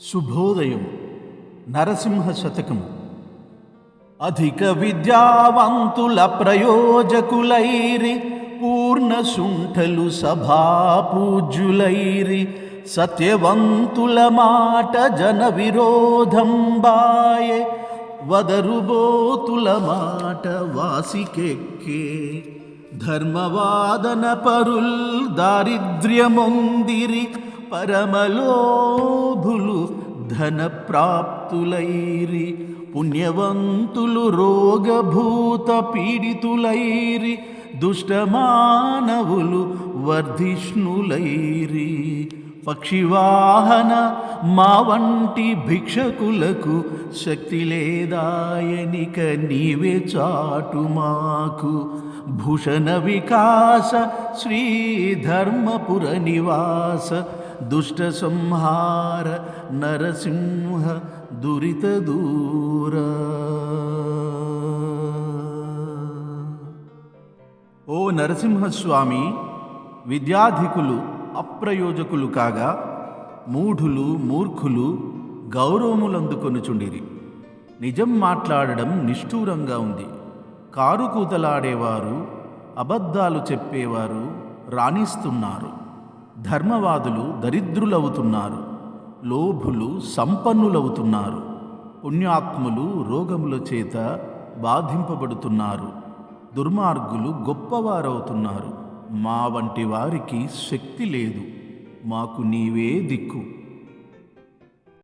శుభోదయం నరసింహ శతకం అధిక విద్యావంతుల ప్రయోజకులైరి పూర్ణ శుంఠలు సభాపూజ్యులైరి సత్యవంతుల మాట జన విరోధం బాయే వదరుబోతుల మాట వాసికెక్కే. ధర్మవాదన పరుల్ దారిద్ర్యమొందిరి పరమలో ధన ధనప్రాప్తులైరి పుణ్యవంతులు రోగభూత పీడితులైరి దుష్టమానవులు వర్ధిష్ణులైరి. పక్షివాహన మా వంటి భిక్షకులకు శక్తి లేదాయనిక నీవే చాటు మాకు. భూషణ వికాస శ్రీధర్మపుర నివాస దుష్ట సంహార నరసింహ దురిత దూర ఓ నరసింహస్వామి విద్యాధికులు అప్రయోజకులు కాగా మూఢులు మూర్ఖులు గౌరవములందుకొనుచుండిరి నిజం మాట్లాడడం నిష్ఠూరంగా ఉంది కారు కూతలాడేవారు అబద్ధాలు చెప్పేవారు రాణిస్తున్నారు ధర్మవాదులు దరిద్రులవుతున్నారు లోభులు సంపన్నులవుతున్నారు పుణ్యాత్ములు రోగముల చేత బాధింపబడుతున్నారు దుర్మార్గులు గొప్పవారవుతున్నారు. మా వంటి వారికి శక్తి లేదు మాకు నీవే దిక్కు.